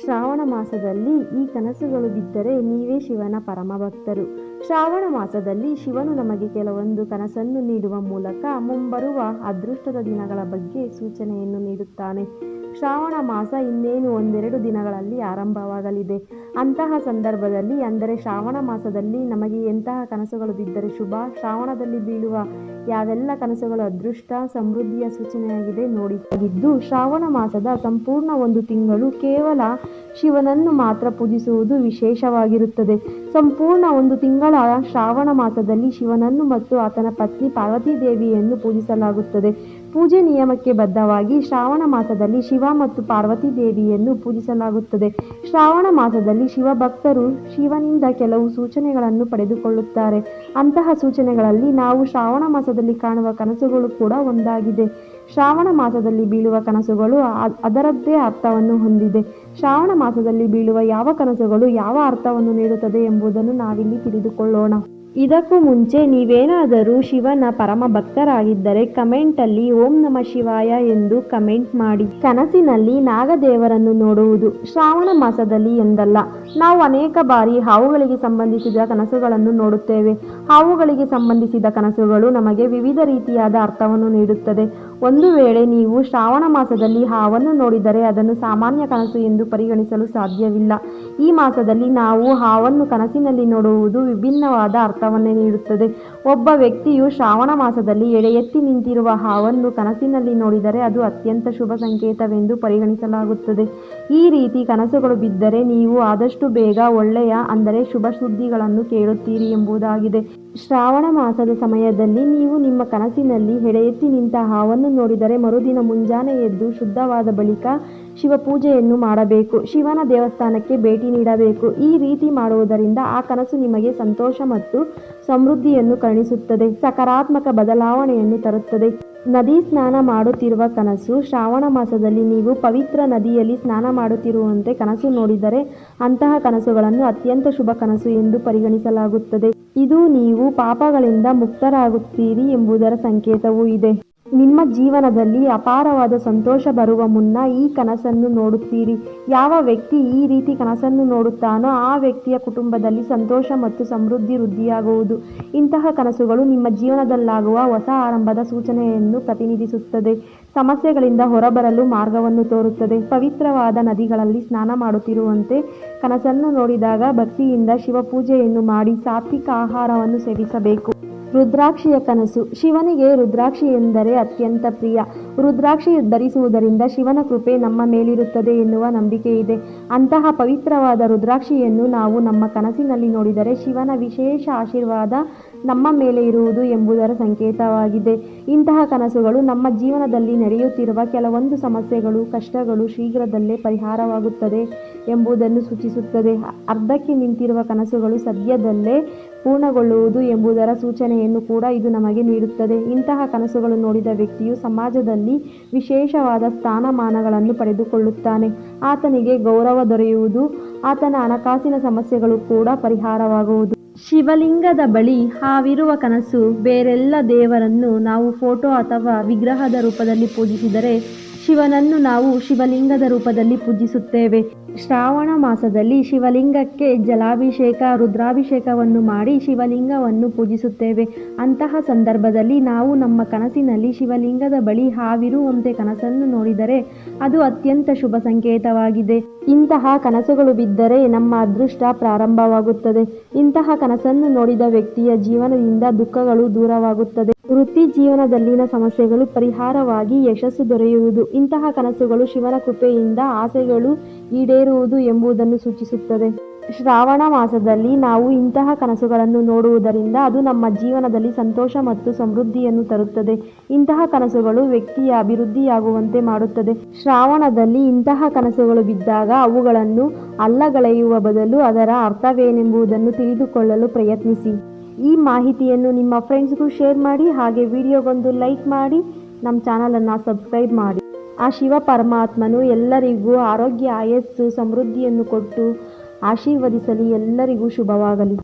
ಶ್ರಾವಣ ಮಾಸದಲ್ಲಿ ಈ ಕನಸುಗಳು ಬಿದ್ದರೆ ನೀವೇ ಶಿವನ ಪರಮ ಭಕ್ತರು ಶ್ರಾವಣ ಮಾಸದಲ್ಲಿ ಶಿವನು ನಮಗೆ ಕೆಲವೊಂದು ಕನಸನ್ನು ನೀಡುವ ಮೂಲಕ ಮುಂಬರುವ ಅದೃಷ್ಟದ ದಿನಗಳ ಬಗ್ಗೆ ಸೂಚನೆಯನ್ನು ನೀಡುತ್ತಾನೆ. ಶ್ರಾವಣ ಮಾಸ ಇನ್ನೇನು ಒಂದೆರಡು ದಿನಗಳಲ್ಲಿ ಆರಂಭವಾಗಲಿದೆ. ಅಂತಹ ಸಂದರ್ಭದಲ್ಲಿ ಅಂದರೆ ಶ್ರಾವಣ ಮಾಸದಲ್ಲಿ ನಮಗೆ ಎಂತಹ ಕನಸುಗಳು ಬಿದ್ದರೆ ಶುಭ? ಶ್ರಾವಣದಲ್ಲಿ ಬೀಳುವ ಯಾವೆಲ್ಲ ಕನಸುಗಳು? ಅದೃಷ್ಟ, ಸಮೃದ್ಧಿಯ ಸೂಚನೆಯಾಗಿದೆ. ನೋಡಿ, ಆಗಿದ್ದು ಶ್ರಾವಣ ಮಾಸದ ಸಂಪೂರ್ಣ ಒಂದು ತಿಂಗಳು ಕೇವಲ ಶಿವನನ್ನು ಮಾತ್ರ ಪೂಜಿಸುವುದು ವಿಶೇಷವಾಗಿರುತ್ತದೆ. ಸಂಪೂರ್ಣ ಒಂದು ತಿಂಗಳ ಶ್ರಾವಣ ಮಾಸದಲ್ಲಿ ಶಿವನನ್ನು ಮತ್ತು ಆತನ ಪತ್ನಿ ಪಾರ್ವತಿ ದೇವಿಯನ್ನು ಪೂಜಿಸಲಾಗುತ್ತದೆ. ಪೂಜೆ ನಿಯಮಕ್ಕೆ ಬದ್ಧವಾಗಿ ಶ್ರಾವಣ ಮಾಸದಲ್ಲಿ ಶಿವ ಮತ್ತು ಪಾರ್ವತಿ ದೇವಿಯನ್ನು ಪೂಜಿಸಲಾಗುತ್ತದೆ. ಶ್ರಾವಣ ಮಾಸದಲ್ಲಿ ಶಿವ ಭಕ್ತರು ಶಿವನಿಂದ ಕೆಲವು ಸೂಚನೆಗಳನ್ನು ಪಡೆದುಕೊಳ್ಳುತ್ತಾರೆ. ಅಂತಹ ಸೂಚನೆಗಳಲ್ಲಿ ನಾವು ಶ್ರಾವಣ ಮಾಸದಲ್ಲಿ ಕಾಣುವ ಕನಸುಗಳು ಕೂಡ ಒಂದಾಗಿದೆ. ಶ್ರಾವಣ ಮಾಸದಲ್ಲಿ ಬೀಳುವ ಕನಸುಗಳು ಅದರದ್ದೇ ಅರ್ಥವನ್ನು ಹೊಂದಿದೆ. ಶ್ರಾವಣ ಮಾಸದಲ್ಲಿ ಬೀಳುವ ಯಾವ ಕನಸುಗಳು ಯಾವ ಅರ್ಥವನ್ನು ನೀಡುತ್ತದೆ ಎಂಬುದನ್ನು ನಾವಿಲ್ಲಿ ತಿಳಿದುಕೊಳ್ಳೋಣ. ಇದಕ್ಕೂ ಮುಂಚೆ ನೀವೇನಾದರೂ ಶಿವನ ಪರಮ ಭಕ್ತರಾಗಿದ್ದರೆ ಕಮೆಂಟಲ್ಲಿ ಓಂ ನಮ ಶಿವಾಯ ಎಂದು ಕಮೆಂಟ್ ಮಾಡಿ. ಕನಸಿನಲ್ಲಿ ನಾಗದೇವರನ್ನು ನೋಡುವುದು ಶ್ರಾವಣ ಮಾಸದಲ್ಲಿ ಎಂದಲ್ಲ. ನಾವು ಅನೇಕ ಬಾರಿ ಹಾವುಗಳಿಗೆ ಸಂಬಂಧಿಸಿದ ಕನಸುಗಳನ್ನು ನೋಡುತ್ತೇವೆ. ಹಾವುಗಳಿಗೆ ಸಂಬಂಧಿಸಿದ ಕನಸುಗಳು ನಮಗೆ ವಿವಿಧ ರೀತಿಯಾದ ಅರ್ಥವನ್ನು ನೀಡುತ್ತದೆ. ಒಂದು ವೇಳೆ ನೀವು ಶ್ರಾವಣ ಮಾಸದಲ್ಲಿ ಹಾವನ್ನು ನೋಡಿದರೆ ಅದನ್ನು ಸಾಮಾನ್ಯ ಕನಸು ಎಂದು ಪರಿಗಣಿಸಲು ಸಾಧ್ಯವಿಲ್ಲ. ಈ ಮಾಸದಲ್ಲಿ ನಾವು ಹಾವನ್ನು ಕನಸಿನಲ್ಲಿ ನೋಡುವುದು ವಿಭಿನ್ನವಾದ ಅರ್ಥವನ್ನೇ ನೀಡುತ್ತದೆ. ಒಬ್ಬ ವ್ಯಕ್ತಿಯು ಶ್ರಾವಣ ಮಾಸದಲ್ಲಿ ಎಡೆ ಎತ್ತಿ ನಿಂತಿರುವ ಹಾವನ್ನು ಕನಸಿನಲ್ಲಿ ನೋಡಿದರೆ ಅದು ಅತ್ಯಂತ ಶುಭ ಸಂಕೇತವೆಂದು ಪರಿಗಣಿಸಲಾಗುತ್ತದೆ. ಈ ರೀತಿ ಕನಸುಗಳು ಬಿದ್ದರೆ ನೀವು ಆದಷ್ಟು ಬೇಗ ಒಳ್ಳೆಯ, ಅಂದರೆ ಶುಭ ಸುದ್ದಿಗಳನ್ನು ಕೇಳುತ್ತೀರಿ ಎಂಬುದಾಗಿದೆ. ಶ್ರಾವಣ ಮಾಸದ ಸಮಯದಲ್ಲಿ ನೀವು ನಿಮ್ಮ ಕನಸಿನಲ್ಲಿ ಎಡೆ ಎತ್ತಿ ನಿಂತ ಹಾವನ್ನು ನೋಡಿದರೆ ಮರುದಿನ ಮುಂಜಾನೆ ಎದ್ದು ಶುದ್ಧವಾದ ಬಳಿಕ ಶಿವ ಪೂಜೆಯನ್ನು ಮಾಡಬೇಕು. ಶಿವನ ದೇವಸ್ಥಾನಕ್ಕೆ ಭೇಟಿ ನೀಡಬೇಕು. ಈ ರೀತಿ ಮಾಡುವುದರಿಂದ ಆ ಕನಸು ನಿಮಗೆ ಸಂತೋಷ ಮತ್ತು ಸಮೃದ್ಧಿಯನ್ನು ಕರುಣಿಸುತ್ತದೆ. ಸಕಾರಾತ್ಮಕ ಬದಲಾವಣೆಯನ್ನು ತರುತ್ತದೆ. ನದಿ ಸ್ನಾನ ಮಾಡುತ್ತಿರುವ ಕನಸು, ಶ್ರಾವಣ ಮಾಸದಲ್ಲಿ ನೀವು ಪವಿತ್ರ ನದಿಯಲ್ಲಿ ಸ್ನಾನ ಮಾಡುತ್ತಿರುವಂತೆ ಕನಸು ನೋಡಿದರೆ ಅಂತಹ ಕನಸುಗಳನ್ನು ಅತ್ಯಂತ ಶುಭ ಕನಸು ಎಂದು ಪರಿಗಣಿಸಲಾಗುತ್ತದೆ. ಇದು ನೀವು ಪಾಪಗಳಿಂದ ಮುಕ್ತರಾಗುತ್ತೀರಿ ಎಂಬುದರ ಸಂಕೇತವೂ ಇದೆ. ನಿಮ್ಮ ಜೀವನದಲ್ಲಿ ಅಪಾರವಾದ ಸಂತೋಷ ಬರುವ ಮುನ್ನ ಈ ಕನಸನ್ನು ನೋಡುತ್ತೀರಿ. ಯಾವ ವ್ಯಕ್ತಿ ಈ ರೀತಿ ಕನಸನ್ನು ನೋಡುತ್ತಾನೋ ಆ ವ್ಯಕ್ತಿಯ ಕುಟುಂಬದಲ್ಲಿ ಸಂತೋಷ ಮತ್ತು ಸಮೃದ್ಧಿ ವೃದ್ಧಿಯಾಗುವುದು. ಇಂತಹ ಕನಸುಗಳು ನಿಮ್ಮ ಜೀವನದಲ್ಲಾಗುವ ಹೊಸ ಆರಂಭದ ಸೂಚನೆಯನ್ನು ಪ್ರತಿನಿಧಿಸುತ್ತದೆ. ಸಮಸ್ಯೆಗಳಿಂದ ಹೊರಬರಲು ಮಾರ್ಗವನ್ನು ತೋರುತ್ತದೆ. ಪವಿತ್ರವಾದ ನದಿಗಳಲ್ಲಿ ಸ್ನಾನ ಮಾಡುತ್ತಿರುವಂತೆ ಕನಸನ್ನು ನೋಡಿದಾಗ ಭಕ್ತಿಯಿಂದ ಶಿವಪೂಜೆಯನ್ನು ಮಾಡಿ ಸಾತ್ವಿಕ ಆಹಾರವನ್ನು ಸೇವಿಸಬೇಕು. ರುದ್ರಾಕ್ಷಿಯ ಕನಸು. ಶಿವನಿಗೆ ರುದ್ರಾಕ್ಷಿ ಎಂದರೆ ಅತ್ಯಂತ ಪ್ರಿಯ. ರುದ್ರಾಕ್ಷಿ ಧರಿಸುವುದರಿಂದ ಶಿವನ ಕೃಪೆ ನಮ್ಮ ಮೇಲಿರುತ್ತದೆ ಎನ್ನುವ ನಂಬಿಕೆ ಇದೆ. ಅಂತಹ ಪವಿತ್ರವಾದ ರುದ್ರಾಕ್ಷಿಯನ್ನು ನಾವು ನಮ್ಮ ಕನಸಿನಲ್ಲಿ ನೋಡಿದರೆ ಶಿವನ ವಿಶೇಷ ಆಶೀರ್ವಾದ ನಮ್ಮ ಮೇಲೆ ಇರುವುದು ಎಂಬುದರ ಸಂಕೇತವಾಗಿದೆ. ಇಂತಹ ಕನಸುಗಳು ನಮ್ಮ ಜೀವನದಲ್ಲಿ ನಡೆಯುತ್ತಿರುವ ಕೆಲವೊಂದು ಸಮಸ್ಯೆಗಳು, ಕಷ್ಟಗಳು ಶೀಘ್ರದಲ್ಲೇ ಪರಿಹಾರವಾಗುತ್ತದೆ ಎಂಬುದನ್ನು ಸೂಚಿಸುತ್ತದೆ. ಅರ್ಧಕ್ಕೆ ನಿಂತಿರುವ ಕನಸುಗಳು ಸದ್ಯದಲ್ಲೇ ಪೂರ್ಣಗೊಳ್ಳುವುದು ಎಂಬುದರ ಸೂಚನೆಯನ್ನು ಕೂಡ ಇದು ನಮಗೆ ನೀಡುತ್ತದೆ. ಇಂತಹ ಕನಸುಗಳು ನೋಡಿದ ವ್ಯಕ್ತಿಯು ಸಮಾಜದಲ್ಲಿ ವಿಶೇಷವಾದ ಸ್ಥಾನಮಾನಗಳನ್ನು ಪಡೆದುಕೊಳ್ಳುತ್ತಾನೆ. ಆತನಿಗೆ ಗೌರವ ದೊರೆಯುವುದು, ಆತನ ಹಣಕಾಸಿನ ಸಮಸ್ಯೆಗಳು ಕೂಡ ಪರಿಹಾರವಾಗುವುದು. ಶಿವಲಿಂಗದ ಬಳಿ ಹಾವಿರುವ ಕನಸು ಬೇರೆಲ್ಲ ದೇವರನ್ನು ನಾವು ಫೋಟೋ ಅಥವಾ ವಿಗ್ರಹದ ರೂಪದಲ್ಲಿ ಪೂಜಿಸಿದರೆ ಶಿವನನ್ನು ನಾವು ಶಿವಲಿಂಗದ ರೂಪದಲ್ಲಿ ಪೂಜಿಸುತ್ತೇವೆ. ಶ್ರಾವಣ ಮಾಸದಲ್ಲಿ ಶಿವಲಿಂಗಕ್ಕೆ ಜಲಾಭಿಷೇಕ, ರುದ್ರಾಭಿಷೇಕವನ್ನು ಮಾಡಿ ಶಿವಲಿಂಗವನ್ನು ಪೂಜಿಸುತ್ತೇವೆ. ಅಂತಹ ಸಂದರ್ಭದಲ್ಲಿ ನಾವು ನಮ್ಮ ಕನಸಿನಲ್ಲಿ ಶಿವಲಿಂಗದ ಬಳಿ ಹಾವಿರುವಂತೆ ಕನಸನ್ನು ನೋಡಿದರೆ ಅದು ಅತ್ಯಂತ ಶುಭ ಸಂಕೇತವಾಗಿದೆ. ಇಂತಹ ಕನಸುಗಳು ಬಿದ್ದರೆ ನಮ್ಮ ಅದೃಷ್ಟ ಪ್ರಾರಂಭವಾಗುತ್ತದೆ. ಇಂತಹ ಕನಸನ್ನು ನೋಡಿದ ವ್ಯಕ್ತಿಯ ಜೀವನದಿಂದ ದುಃಖಗಳು ದೂರವಾಗುತ್ತದೆ. ವೃತ್ತಿ ಜೀವನದಲ್ಲಿನ ಸಮಸ್ಯೆಗಳು ಪರಿಹಾರವಾಗಿ ಯಶಸ್ಸು ದೊರೆಯುವುದು. ಇಂತಹ ಕನಸುಗಳು ಶಿವನ ಕೃಪೆಯಿಂದ ಆಸೆಗಳು ಈಡೇರುವುದು ಎಂಬುದನ್ನು ಸೂಚಿಸುತ್ತದೆ. ಶ್ರಾವಣ ಮಾಸದಲ್ಲಿ ನಾವು ಇಂತಹ ಕನಸುಗಳನ್ನು ನೋಡುವುದರಿಂದ ಅದು ನಮ್ಮ ಜೀವನದಲ್ಲಿ ಸಂತೋಷ ಮತ್ತು ಸಮೃದ್ಧಿಯನ್ನು ತರುತ್ತದೆ. ಇಂತಹ ಕನಸುಗಳು ವ್ಯಕ್ತಿಯ ಅಭಿವೃದ್ಧಿಯಾಗುವಂತೆ ಮಾಡುತ್ತದೆ. ಶ್ರಾವಣದಲ್ಲಿ ಇಂತಹ ಕನಸುಗಳು ಬಿದ್ದಾಗ ಅವುಗಳನ್ನು ಅಲ್ಲಗಳೆಯುವ ಬದಲು ಅದರ ಅರ್ಥವೇನೆಂಬುದನ್ನು ತಿಳಿದುಕೊಳ್ಳಲು ಪ್ರಯತ್ನಿಸಿ. ಈ ಮಾಹಿತಿಯನ್ನು ನಿಮ್ಮ ಫ್ರೆಂಡ್ಸ್ಗೂ ಶೇರ್ ಮಾಡಿ, ಹಾಗೆ ವಿಡಿಯೋಗೊಂದು ಲೈಕ್ ಮಾಡಿ, ನಮ್ಮ ಚಾನಲನ್ನು ಸಬ್ಸ್ಕ್ರೈಬ್ ಮಾಡಿ. ಆ ಶಿವ ಪರಮಾತ್ಮನು ಎಲ್ಲರಿಗೂ ಆರೋಗ್ಯ, ಆಯಸ್ಸು, ಸಮೃದ್ಧಿಯನ್ನು ಕೊಟ್ಟು ಆಶೀರ್ವದಿಸಲಿ. ಎಲ್ಲರಿಗೂ ಶುಭವಾಗಲಿ.